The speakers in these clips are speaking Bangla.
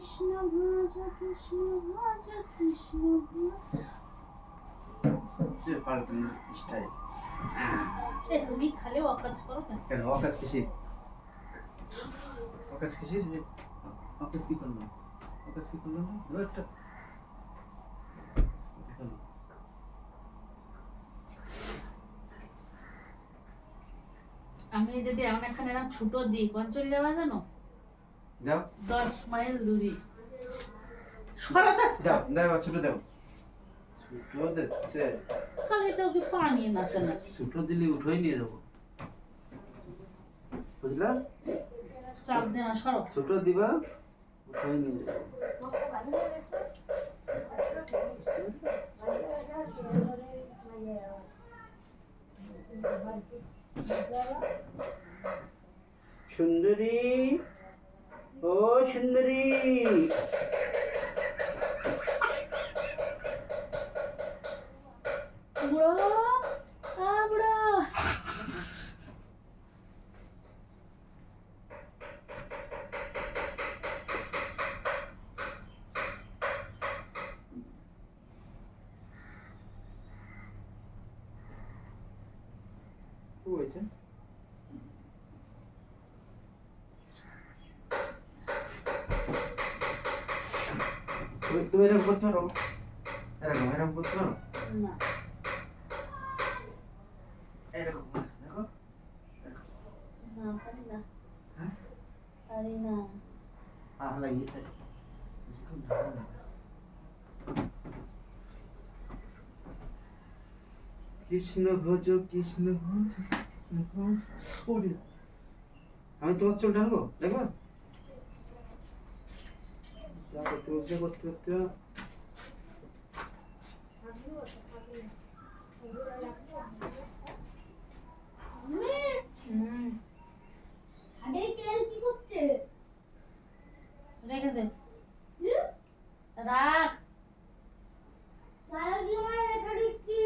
কৃষ্ণ ভজ কৃষ্ণ ভজ কৃষ্ণ ভজ স্টাইল এ তুমি খালি অকাজ করো কেন? অকাজ কিসির? অকাজ কিসির? অকাজ কি করল অকাজ কি করল না ও একটা আমি যদি এমন এখানে এরকম ছুটো দিই কোন চলে যাবে জানো? যাও। দশ মাইল দূরে। সরাতে যাও দাও ছোট দাও। ছোট দিচ্ছে। খালি তো ওকে পানি ছোট দিলে উঠোই নিয়ে যাব। বুঝলা? চাপ দে না সরো। ছোট দিবা উঠোই নিয়ে যাব। সুন্দরী। ও সুন্দরী বুড়ো আ বুড়ো কি হয়েছে তুমি তুমি এরকম করতে পারো? এরকম এরকম করতে পারো? না। এরকম দেখো। না পারি না। হ্যাঁ? পারি না। আহ লাগিয়ে থাকে কৃষ্ণ ভজ কৃষ্ণ ভজ আমি তোমার চোখ টানবো দেখো যা করতে বলছে করতে করতে হুম হাড়ের তেল কি করছে রেখে দে রাখ সারা কি মানে রেখে দিচ্ছি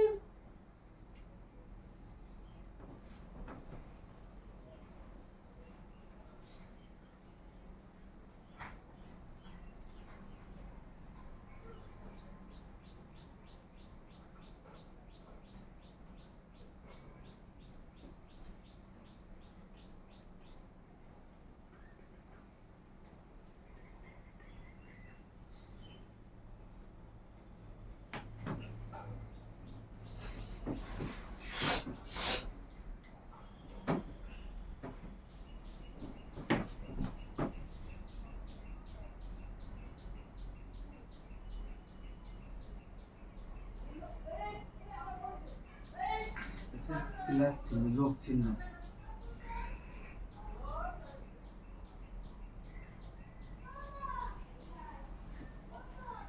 প্লাস চিহ্ন যোগ চিহ্ন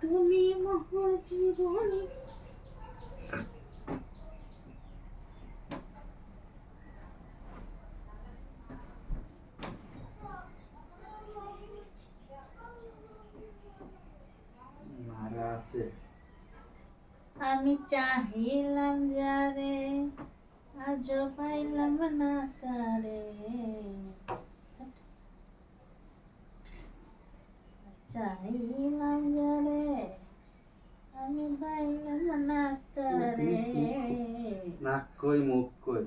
তুমি মোহর জীবনী। আমি চাহিলাম যারে আজ পাইলাম না তারে। চাহিলাম যারে আমি পাইলাম না তারে। নাক কই মুখ কই?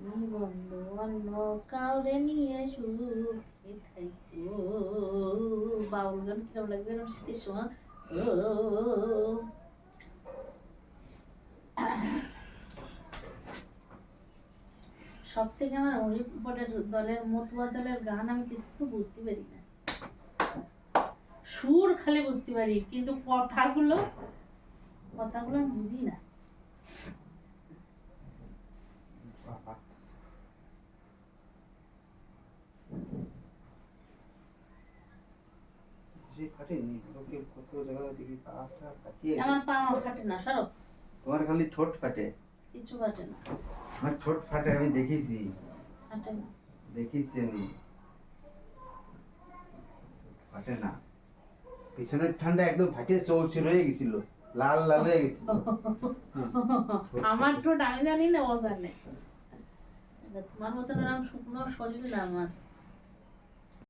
তুমি বন্ধু অন্য কাউরে নিয়ে সুখে থাকো বাউল গান কিরম লাগবে? শীতের সময় ও। সব থেকে আমার হরিপটের দলের মতুয়া দলের গান আমি কিছু বুঝতে পারি না। সুর খালি বুঝতে পারি কিন্তু কথাগুলো কথাগুলো আমি বুঝি না। আমার পা ফাটে না সরব তোমার খালি ঠোঁট ফাটে। কিছু ফাটে না। আমার ঠোঁট ফাটে আমি দেখেছি। দেখেছি আমি। ফাটে না। পিছনের ঠান্ডা একদম ফাটিয়ে চৌচির হয়ে গেছিল। লাল লাল হয়ে গেছিল। আমার ঠোঁট আমি জানি না ও জানে। তোমার মতন ওরকম শুকনো শরীর না আমার।